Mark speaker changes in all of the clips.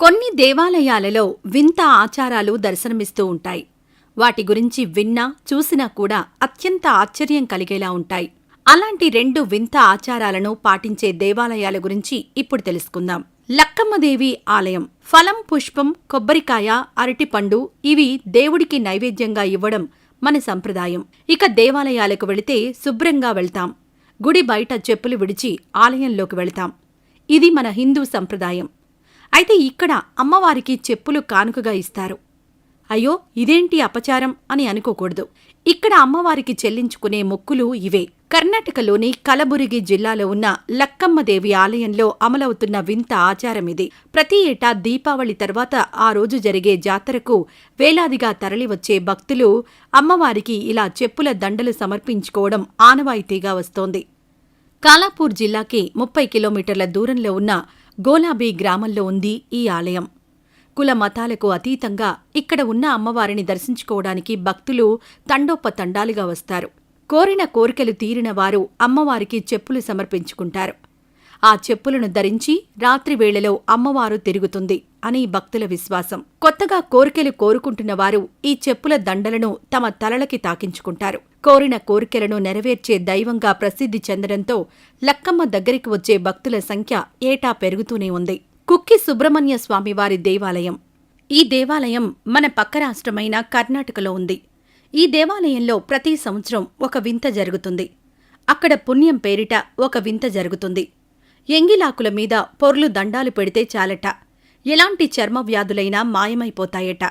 Speaker 1: కొన్ని దేవాలయాలలో వింత ఆచారాలు దర్శనమిస్తూ ఉంటాయి. వాటి గురించి విన్నా చూసినా కూడా అత్యంత ఆశ్చర్యం కలిగేలా ఉంటాయి. అలాంటి రెండు వింత ఆచారాలను పాటించే దేవాలయాల గురించి ఇప్పుడు తెలుసుకుందాం. లక్కమ్మదేవి ఆలయం ఫలం పుష్పం కొబ్బరికాయ అరటిపండు ఇవి దేవుడికి నైవేద్యంగా ఇవ్వడం మన సంప్రదాయం. ఇక దేవాలయాలకు వెళితే శుభ్రంగా వెళ్తాం. గుడి బయట చెప్పులు విడిచి ఆలయంలోకి వెళతాం. ఇది మన హిందూ సంప్రదాయం. అయితే ఇక్కడ అమ్మవారికి చెప్పులు కానుకగా ఇస్తారు. అయ్యో ఇదేంటి అపచారం అని అనుకోకూడదు. ఇక్కడ అమ్మవారికి చెల్లించుకునే మొక్కులు ఇవే. కర్ణాటకలోని కలబురిగి జిల్లాలో ఉన్న లక్కమ్మదేవి ఆలయంలో అమలవుతున్న వింత ఆచారం ఇది. ప్రతి ఏటా దీపావళి తర్వాత ఆ రోజు జరిగే జాతరకు వేలాదిగా తరలివచ్చే భక్తులు అమ్మవారికి ఇలా చెప్పుల దండలు సమర్పించుకోవడం ఆనవాయితీగా వస్తోంది. కాలాపూర్ జిల్లాకి ముప్పై కిలోమీటర్ల దూరంలో ఉన్న గోలాబీ గ్రామంలో ఉంది ఈ ఆలయం. కుల మతాలకు అతీతంగా ఇక్కడ ఉన్న అమ్మవారిని దర్శించుకోవడానికి భక్తులు తండోపతండాలుగా వస్తారు. కోరిన కోరికలు తీరిన వారు అమ్మవారికి చెప్పులు సమర్పించుకుంటారు. ఆ చెప్పులను ధరించి రాత్రి వేళలో అమ్మవారు తిరుగుతుంది అని భక్తుల విశ్వాసం. కొత్తగా కోరికలు కోరుకుంటున్న వారు ఈ చెప్పుల దండలను తమ తలలకి తాకించుకుంటారు. కోరిన కోరికలను నెరవేర్చే దైవంగా ప్రసిద్ధి చెందడంతో లక్కమ్మ దగ్గరికి వచ్చే భక్తుల సంఖ్య ఏటా పెరుగుతూనే ఉంది. కుక్కి సుబ్రహ్మణ్య స్వామివారి దేవాలయం. ఈ దేవాలయం మన పక్క రాష్ట్రమైన కర్ణాటకలో ఉంది. ఈ దేవాలయంలో ప్రతి సంవత్సరం ఒక వింత జరుగుతుంది. అక్కడ పుణ్యం పేరిట ఒక వింత జరుగుతుంది. ఎంగిలాకుల మీద పొర్లు దండాలు పెడితే చాలట. ఎలాంటి చర్మ వ్యాధులైనా మాయమైపోతాయట.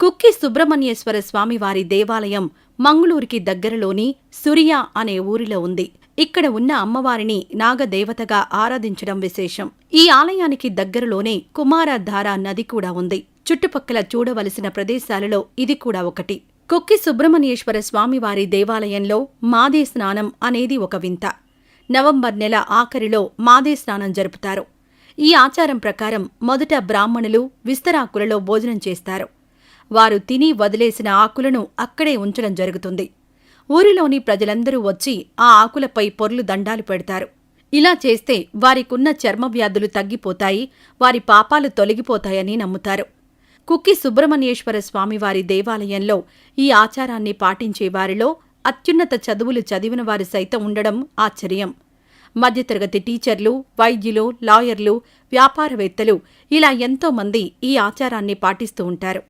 Speaker 1: కుక్కి సుబ్రహ్మణ్యేశ్వర స్వామివారి దేవాలయం మంగుళూరుకి దగ్గరలోని సురియా అనే ఊరిలో ఉంది. ఇక్కడ ఉన్న అమ్మవారిని నాగదేవతగా ఆరాధించడం విశేషం. ఈ ఆలయానికి దగ్గరలోనే కుమారధార నది కూడా ఉంది. చుట్టుపక్కల చూడవలసిన ప్రదేశాలలో ఇది కూడా ఒకటి. కుక్కి సుబ్రహ్మణ్యేశ్వర స్వామివారి దేవాలయంలో మాదే స్నానం అనేది ఒక వింత. నవంబర్ నెల ఆఖరిలో మాదే స్నానం జరుపుతారు. ఈ ఆచారం ప్రకారం మొదట బ్రాహ్మణులు విస్తరాకులలో భోజనం చేస్తారు. వారు తిని వదిలేసిన ఆకులను అక్కడే ఉంచడం జరుగుతుంది. ఊరిలోని ప్రజలందరూ వచ్చి ఆ ఆకులపై పొర్లు దండాలు పెడతారు. ఇలా చేస్తే వారికున్న చర్మ వ్యాధులు తగ్గిపోతాయి వారి పాపాలు తొలగిపోతాయని నమ్ముతారు. కుక్కి సుబ్రహ్మణ్యేశ్వర స్వామివారి దేవాలయంలో ఈ ఆచారాన్ని పాటించే వారిలో అత్యున్నత చదువులు చదివిన వారు సైతం ఉండడం ఆశ్చర్యం. మధ్యతరగతి టీచర్లు వైద్యులు లాయర్లు వ్యాపారవేత్తలు ఇలా ఎంతోమంది ఈ ఆచారాన్ని పాటిస్తూ ఉంటారు.